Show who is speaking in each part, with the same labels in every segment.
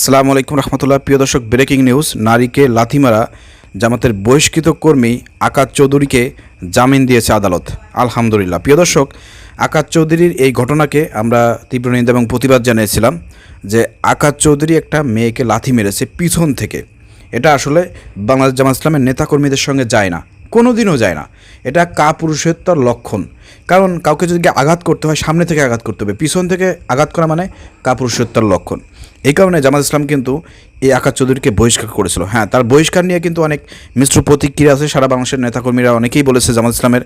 Speaker 1: আসসালামু আলাইকুম রহমতুল্লাহ। প্রিয় দর্শক, ব্রেকিং নিউজ, নারীকে লাথি মারা জামাতের বহিষ্কৃত কর্মী আকাশ চৌধুরীকে জামিন দিয়েছে আদালত। আলহামদুলিল্লাহ। প্রিয় দর্শক আকাশ চৌধুরীর এই ঘটনাকে আমরা তীব্র নিন্দা এবং প্রতিবাদ জানিয়েছিলাম যে আকাশ চৌধুরী একটা মেয়েকে লাথি মেরেছে পিছন থেকে। এটা আসলে বাংলাদেশ জামাত ইসলামের নেতাকর্মীদের সঙ্গে যায় না। কোনো দিনও যায় না। এটা কাপুরুষত্বর লক্ষণ। কারণ কাউকে যদি আঘাত করতে হয়, সামনে থেকে আঘাত করতে হবে, পিছন থেকে আঘাত করা মানে কাপুরুষত্বর লক্ষণ। এই কারণে জামাত ইসলাম কিন্তু এই আকাশ চৌধুরীকে বহিষ্কার করেছিল। হ্যাঁ তার বহিষ্কার নিয়ে কিন্তু অনেক মিশ্র প্রতিক্রিয়া আছে। সারা বাংলাদেশের নেতাকর্মীরা অনেকেই বলেছে জামাত ইসলামের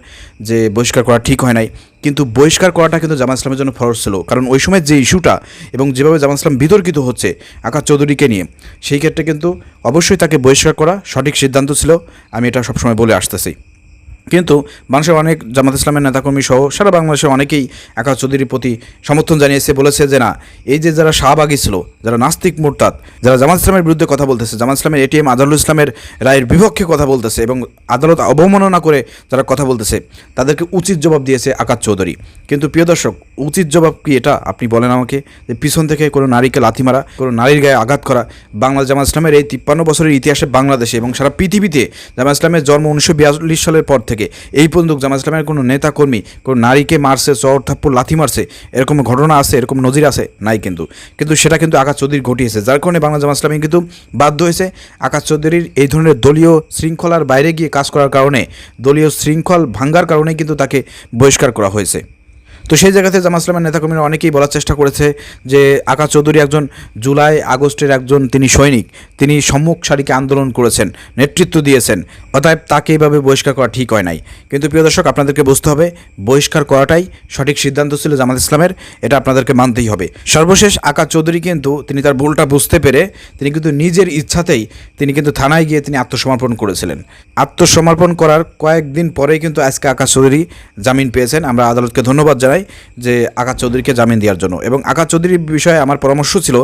Speaker 1: যে বহিষ্কার করা ঠিক হয় নাই। কিন্তু বহিষ্কার করাটা কিন্তু জামাত ইসলামের জন্য ফরজ ছিল। কারণ ওই সময় যে ইস্যুটা এবং যেভাবে জামাত ইসলাম বিতর্কিত হচ্ছে আকাশ চৌধুরীকে নিয়ে, সেই ক্ষেত্রে কিন্তু অবশ্যই তাকে বহিষ্কার করা সঠিক সিদ্ধান্ত ছিল। আমি এটা সবসময় বলে আসতেছি। কিন্তু মানুষের অনেক জামাত ইসলামের নেতাকর্মী সহ সারা বাংলাদেশের অনেকেই আকাশ চৌধুরীর প্রতি সমর্থন জানিয়েছে, বলেছে যে না, এই যে যারা শাহবাগী ছিল যারা নাস্তিক মোরতাদ, যারা জামাত ইসলামের বিরুদ্ধে কথা বলতেছে, জামাত ইসলামের এটিএম আদালুল ইসলামের রায়ের বিপক্ষে কথা বলতেছে এবং আদালত অবমাননা করে যারা কথা বলতেছে, তাদেরকে উচিত জবাব দিয়েছে আকাশ চৌধুরী। কিন্তু প্রিয় দর্শক, উচিত জবাব কি এটা? আপনি বলেন আমাকে যে পিছন থেকে কোনো নারীকে লাথি মারা, কোনো নারীর গায়ে আঘাত করা বাংলা জামাত ইসলামের এই তিপ্পান্ন বছরের ইতিহাসে বাংলাদেশে এবং সারা পৃথিবীতে জামাত ইসলামের জন্ম উনিশশো বিয়াল্লিশ সালের পর থেকে এই পর্যন্ত জামাত ইসলামের কোনো নেতা কর্মী কোনো নারীকে মারছে, চর থাপ্পড়, লাথি মারছে, এরকম ঘটনা আছে, এরকম নজির আছে? নাই কিন্তু। কিন্তু সেটা কিন্তু আকাশ চৌধুরী ঘটিয়েছে। যার কারণে বাংলা জামাত ইসলামী কিন্তু বাধ্য হয়েছে আকাশ চৌধুরীর এই ধরনের দলীয় শৃঙ্খলার বাইরে গিয়ে কাজ করার কারণে, দলীয় শৃঙ্খল ভাঙ্গার কারণে কিন্তু তাকে বহিষ্কার করা হয়েছে। তো সেই জায়গাতে জামা ইসলামের নেতাকর্মীরা অনেকেই বলার চেষ্টা করেছে যে আকাশ চৌধুরী একজন, জুলাই আগস্টের একজন তিনি সৈনিক, তিনি সম্মুখ সারিকে আন্দোলন করেছেন, নেতৃত্ব দিয়েছেন, অতএব তাকে এইভাবে বহিষ্কার করা ঠিক হয় নাই। কিন্তু প্রিয় দর্শক, আপনাদেরকে বুঝতে হবে, বহিষ্কার করাটাই সঠিক সিদ্ধান্ত ছিল জামাত ইসলামের, এটা আপনাদেরকে মানতেই হবে। সর্বশেষ আকাশ চৌধুরী কিন্তু তিনি তার ভুলটা বুঝতে পেরে তিনি কিন্তু নিজের ইচ্ছাতেই তিনি কিন্তু থানায় গিয়ে তিনি আত্মসমর্পণ করেছিলেন। আত্মসমর্পণ করার কয়েকদিন পরেই কিন্তু আজকে আকাশ চৌধুরী জামিন পেয়েছেন। আমরা আদালতকে ধন্যবাদ জানাই। যে আকাশ চৌধুরীকে জামিন দেওয়ার জন্য। এবং আকাশ চৌধুরীর বিষয়ে আমার পরামর্শ ছিল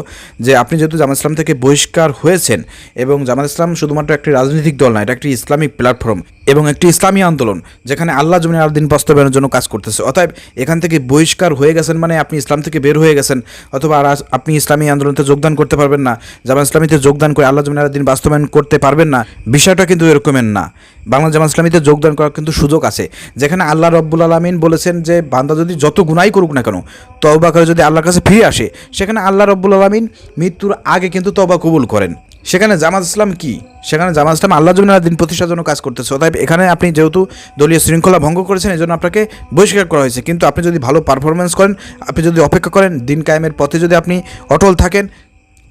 Speaker 1: যে আপনি যেহেতু জামাত ইসলাম থেকে বহিষ্কার হয়েছেন এবং জামাত ইসলাম শুধুমাত্র একটি রাজনৈতিক দল না, এটা একটি ইসলামিক প্ল্যাটফর্ম এবং একটি ইসলামী আন্দোলন যেখানে আল্লাহ জমিন আর দিন বাস্তবায়নের জন্য কাজ করতেছে। অতএব এখান থেকে বহিষ্কার হয়ে গেছেন মানে আপনি ইসলাম থেকে বের হয়ে গেছেন অথবা আর আপনি ইসলামী আন্দোলনতে যোগদান করতে পারবেন না জামা ইসলামীতে যোগদান করে আল্লাহ জমিন আর দিন বাস্তবায়ন করতে পারবেন না, বিষয়টা কিন্তু এরকমের না। বাংলা জামা ইসলামীতে যোগদান করার কিন্তু সুযোগ আছে, যেখানে আল্লাহ রব্বুল আলমিন বলেছেন যে বান্দা যদি যত গুণাই করুক না কেন তবা করে যদি আল্লাহর কাছে ফিরে আসে, সেখানে আল্লাহ রব্বুল আলমিন মৃত্যুর আগে কিন্তু তবা কবুল করেন। সেখানে জামাত ইসলাম কি? সেখানে জামাত ইসলাম আল্লাহ জমিনের দিন প্রতিষ্ঠার জন্য কাজ করতেছে। অতএব এখানে আপনি যেহেতু দলীয় শৃঙ্খলা ভঙ্গ করেছেন এই জন্য আপনাকে বহিষ্কার করা হয়েছে। কিন্তু আপনি যদি ভালো পারফরমেন্স করেন, আপনি যদি অপেক্ষা করেন, দিন কায়েমের পথে যদি আপনি অটল থাকেন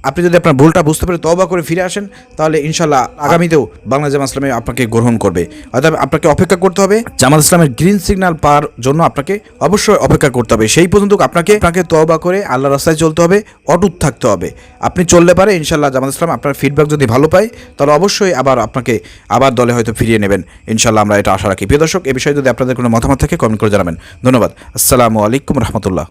Speaker 1: আপনি যদি আপনার ভুলটা বুঝতে পেরে তবা করে ফিরে আসেন, তাহলে ইনশাল্লাহ আগামীতেও বাংলা জামাত ইসলামে আপনাকে গ্রহণ করবে। অর্থাৎ আপনাকে অপেক্ষা করতে হবে, জামাত ইসলামের গ্রিন সিগন্যাল পাওয়ার জন্য আপনাকে অবশ্যই অপেক্ষা করতে হবে। সেই পর্যন্ত আপনাকে আপনাকে তবা করে আল্লাহ রাস্তায় চলতে হবে, অটুট থাকতে হবে। আপনি চললে পারে ইনশাল্লাহ জামাত ইসলাম আপনার ফিডব্যাক যদি ভালো পায়, তাহলে অবশ্যই আবার আপনাকে, আবার দলে হয়তো ফিরিয়ে নেবেন। ইনশাল্লাহ আমরা এটা আশা রাখি। প্রিয় দর্শক, এ বিষয়ে যদি আপনাদের কোনো মতামত থাকে কমেন্ট করে জানাবেন। ধন্যবাদ। আসসালামু আলাইকুম রহমতুল্লাহ।